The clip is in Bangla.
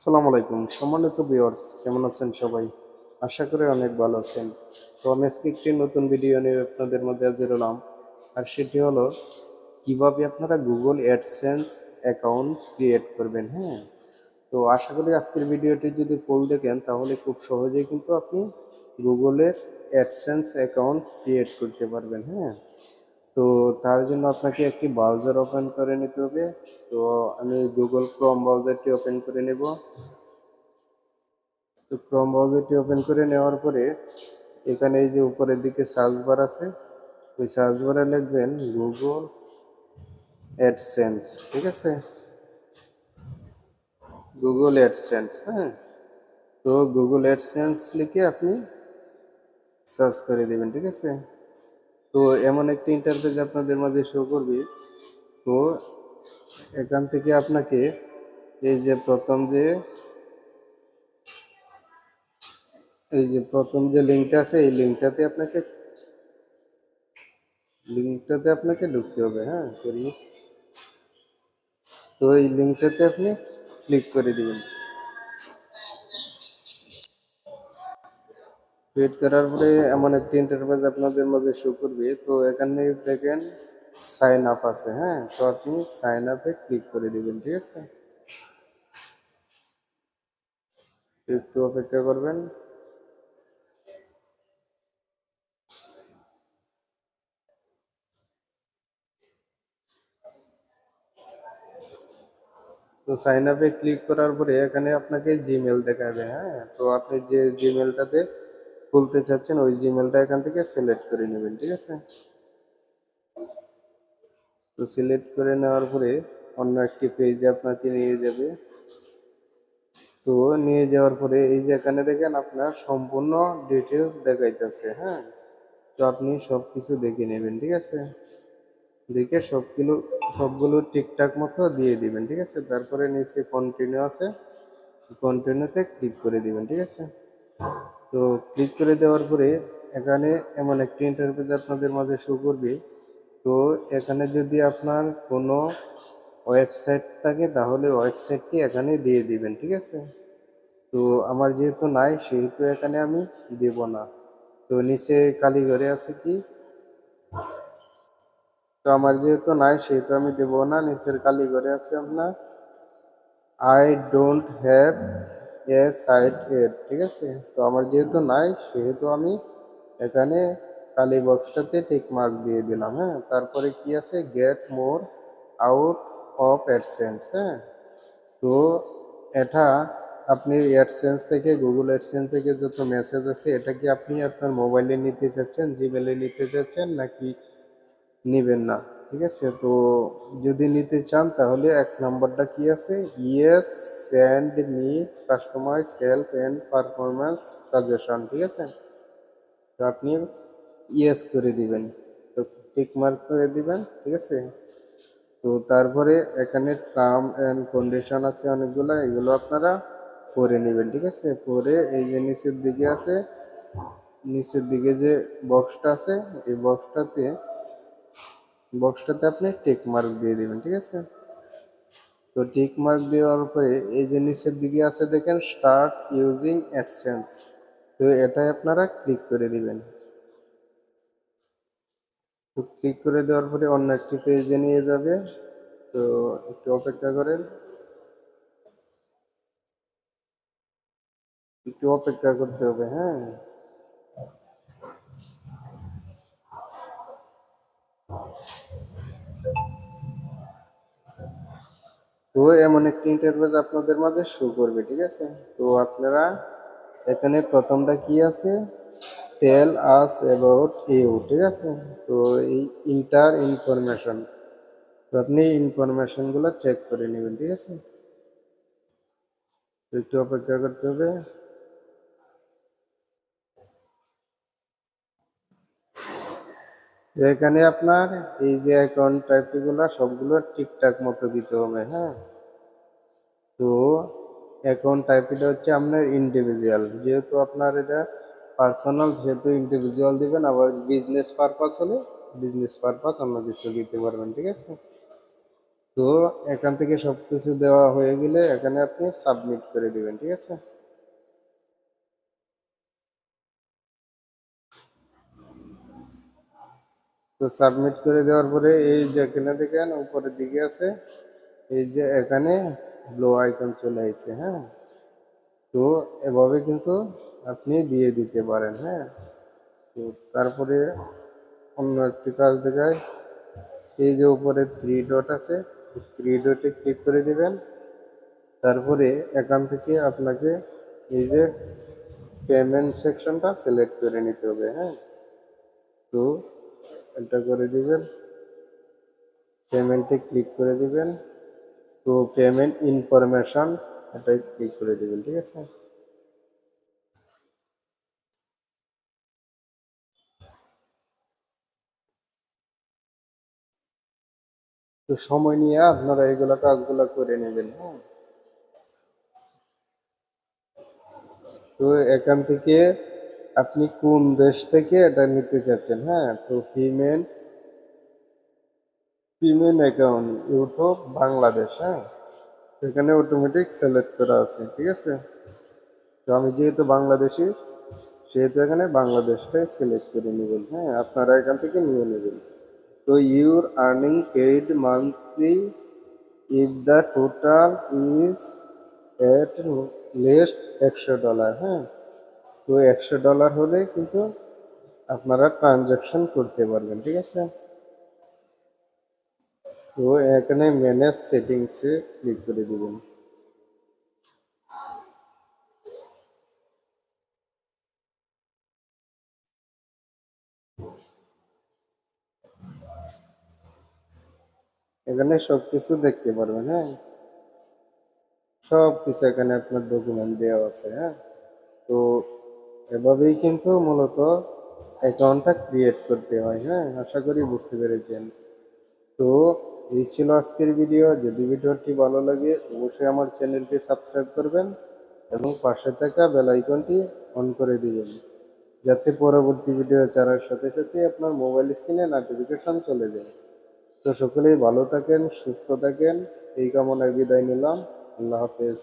আসসালামু আলাইকুম। সম্মানিত ভিউয়ার্স কেমন আছেন সবাই? আশা করি অনেক ভালো আছেন। তো আমি আজকে একটি নতুন ভিডিও নিয়ে আপনাদের মধ্যে হাজির হলাম। আর সেটি হলো, কীভাবে আপনারা গুগল অ্যাডসেন্স অ্যাকাউন্ট ক্রিয়েট করবেন হ্যাঁ? তো আশা করি আজকের ভিডিওটি যদি ফুল দেখেন, তাহলে খুব সহজেই কিন্তু আপনি গুগলের অ্যাডসেন্স অ্যাকাউন্ট ক্রিয়েট করতে পারবেন হ্যাঁ? তো তার জন্য আপনাকে একটি ব্রাউজার ওপেন করে নিতে হবে। তো আমি গুগল ক্রোম ব্রাউজারটি ওপেন করে নেব। তো ক্রোম ব্রাউজারটি ওপেন করে নেওয়ার পরে এখানে এই যে উপরের দিকে সার্চ বার আছে, ওই সার্চ বারে লিখবেন গুগল অ্যাডসেন্স ঠিক আছে? গুগল অ্যাডসেন্স হ্যাঁ? তো গুগল অ্যাডসেন্স লিখে আপনি সার্চ করে দেবেন, ঠিক আছে? তো এমন একটি ইন্টারফেস আপনাদের মাঝে শো করবে। তো এখান থেকে আপনাকে এই যে প্রথম যে, এই যে প্রথম যে লিঙ্কটা আছে, এই লিঙ্কটাতে আপনাকে লিঙ্কটাতে আপনাকে ঢুকতে হবে হ্যাঁ সরি তো এই লিঙ্কটাতে আপনি ক্লিক করে দিবেন। ক্রিয়েট করার পরে এমন একটি ইন্টারফেস আপনাদের মাঝে শো করবে। তো এখানে দেখেন সাইন আপ আছে হ্যাঁ? তো আপনি সাইন আপে ক্লিক করে দিবেন, ঠিক আছে? একটু অপেক্ষা করবেন। তো সাইন আপে ক্লিক করার পরে এখানে আপনাকে জিমেল দেখাবে হ্যাঁ? তো আপনি যে জিমেলটাতে খুলতে চাচ্ছেন, ওই জিমেলটা এখান থেকে সিলেক্ট করে নেবেন, ঠিক আছে? তো সিলেক্ট করে নেওয়ার পরে অন্য একটি পেজে আপনাকে নিয়ে যাবে। তো নিয়ে যাওয়ার পরে এই যে এখানে দেখেন আপনার সম্পূর্ণ ডিটেলস দেখাইতেছে হ্যাঁ? তো আপনি সব কিছু দেখে নেবেন, ঠিক আছে? দেখে সবগুলো সবগুলো ঠিকঠাক মতো দিয়ে দিবেন, ঠিক আছে? তারপরে নিচে কন্টিনিউ আছে কন্টিনিউতে ক্লিক করে দিবেন, ঠিক আছে? তো ক্লিক করে দেওয়ার পরে এখানে এমন একটি ইন্টারফেস আপনাদের মাঝে শো করবে। তো এখানে যদি আপনার কোনো ওয়েবসাইট থাকে, তাহলে ওয়েবসাইটটি এখানে দিয়ে দিবেন, ঠিক আছে? তো আমার যেহেতু নাই, সেহেতু এখানে আমি দেব না। তো নিচে কালীঘরে আছে কি? তো আমার যেহেতু নাই, সেহেতু আমি দেব না। নিচের কালীঘরে আছে আপনার I don't have a site add ঠিক আছে? তো আমার যেহেতু নাই, সেহেতু আমি এখানে কালি বক্সটাতে টিক মার্ক দিয়ে দিলাম হ্যাঁ? তারপরে কি আছে? Get more out of AdSense হ্যাঁ? তো এটা আপনি অ্যাডসেন্স থেকে, গুগল অ্যাডসেন্স থেকে যত মেসেজ আছে, এটা কি আপনি আপনার মোবাইলে নিতে চাচ্ছেন, জিমেলে নিতে চাচ্ছেন, নাকি নেবেন না? ঠিক আছে? তো যদি নিতে চান তাহলে এক নম্বরটা কি আছে? Yes send me customize help and performance suggestion ঠিক আছে? তো আপনি ইয়েস করে দিবেন। তো টিক মার্ক করে দিবেন, ঠিক আছে? তো তারপরে এখানে টার্ম অ্যান্ড কন্ডিশন আছে অনেকগুলো, এগুলো আপনারা পড়ে নেবেন, ঠিক আছে? পরে এই যে নিচের দিকে আছে, নিচের দিকে যে বক্সটা আছে, এই বক্সটাতে বক্সটাতে আপনি টিক মার্ক দিয়ে দিবেন, ঠিক আছে? তো টিক মার্ক দেওয়ার পরে এই যে নিচের দিকে আছে দেখেন স্টার্ট ইউজিং অ্যাডসেন্স তো এটাই আপনারা ক্লিক করে দিবেন। তো ক্লিক করে দেওয়ার পরে অন্য একটি পেজে নিয়ে যাবে। তো একটু অপেক্ষা করেন। একটু অপেক্ষা করতে হবে হ্যাঁ? তো এমন একটি ইন্টারফেস আপনাদের মাঝে শো করবে, ঠিক আছে? তো আপনারা এখানে প্রথমটা কি আছে? টেল আস অ্যাবাউট ইউ ঠিক আছে? তো এই ইন্টার ইনফরমেশন তো আপনি ইনফরমেশনগুলো চেক করে নেবেন, ঠিক আছে? একটু অপেক্ষা করতে হবে। এখানে আপনার এই যে অ্যাকাউন্ট টাইপগুলো সবগুলো ঠিকঠাক মতো দিতে হবে হ্যাঁ? তো অ্যাকাউন্ট টাইপটা হচ্ছে আপনার ইন্ডিভিজুয়াল যেহেতু আপনার এটা পার্সোনাল সেহেতু ইন্ডিভিজুয়াল দিবেন, আবার বিজনেস পারপাস হলে বিজনেস পারপাস অন্য কিছু দিতে পারবেন, ঠিক আছে? তো তো এখান থেকে সব কিছু দেওয়া হয়ে গেলে এখানে আপনি সাবমিট করে দিবেন, ঠিক আছে? তো সাবমিট করে দেওয়ার পরে এই যে এখানে দেখেন, উপরের দিকে আছে, এই যে এখানে ব্লো আইকন চলে আসছে হ্যাঁ? তো এভাবে কিন্তু আপনি দিয়ে দিতে পারেন হ্যাঁ? তো তারপরে অন্য একটি কাজ দেখায় এই যে উপরে থ্রি ডট আছে থ্রি ডটে ক্লিক করে দিবেন। তারপরে এখান থেকে আপনাকে এই যে পেমেন্ট সেকশনটা সিলেক্ট করে নিতে হবে হ্যাঁ? তো এটা করে দিবেন। পেমেন্টে ক্লিক করে দিবেন। তো পেমেন্ট ইনফরমেশন এটাই ক্লিক করে দিবেন, ঠিক আছে? তো সময় নিয়ে আপনারা এগুলো কাজগুলো করে নেবেন হ্যাঁ? তো এখান থেকে আপনি কোন দেশ থেকে এটা নিতে চাচ্ছেন? হ্যাঁ তো payment payment account, YouTube, Bangladesh হ্যাঁ। এখানে অটোমেটিক সিলেক্ট করা আছে, ঠিক আছে? তো আমি যেহেতু বাংলাদেশি, সেহেতু এখানে বাংলাদেশটাই সিলেক্ট করে নেবেন হ্যাঁ। আপনারা এখান থেকে নিয়ে নেবেন। তো your earning paid monthly if the total is at least একশো ডলার হ্যাঁ। তো একশো ডলার হলে কিন্তু আপনারা ট্রানজাকশন করতে পারবেন, ঠিক আছে? তো এখানে ম্যানেজ সেটিংসে ক্লিক করে দিবেন। এখানে সব কিছু দেখতে পারবেন হ্যাঁ? সব কিছু এখানে আপনার ডকুমেন্ট দেওয়া আছে হ্যাঁ? তো এভাবেই কিন্তু মূলত অ্যাকাউন্টটা ক্রিয়েট করতে হয় হ্যাঁ? আশা করি বুঝতে পেরেছেন। তো এই ছিল আজকের ভিডিও যদি ভিডিওটি ভালো লাগে, অবশ্যই আমার চ্যানেলটি সাবস্ক্রাইব করবেন এবং পাশে থাকা বেল আইকনটি অন করে দিবেন। যাতে পরবর্তী ভিডিও ছাড়ার সাথে সাথে আপনার মোবাইল স্ক্রিনে নোটিফিকেশন চলে যায়। তো সকলেই ভালো থাকেন, সুস্থ থাকেন। এই কামনায় বিদায় নিলাম। আল্লাহ হাফেজ।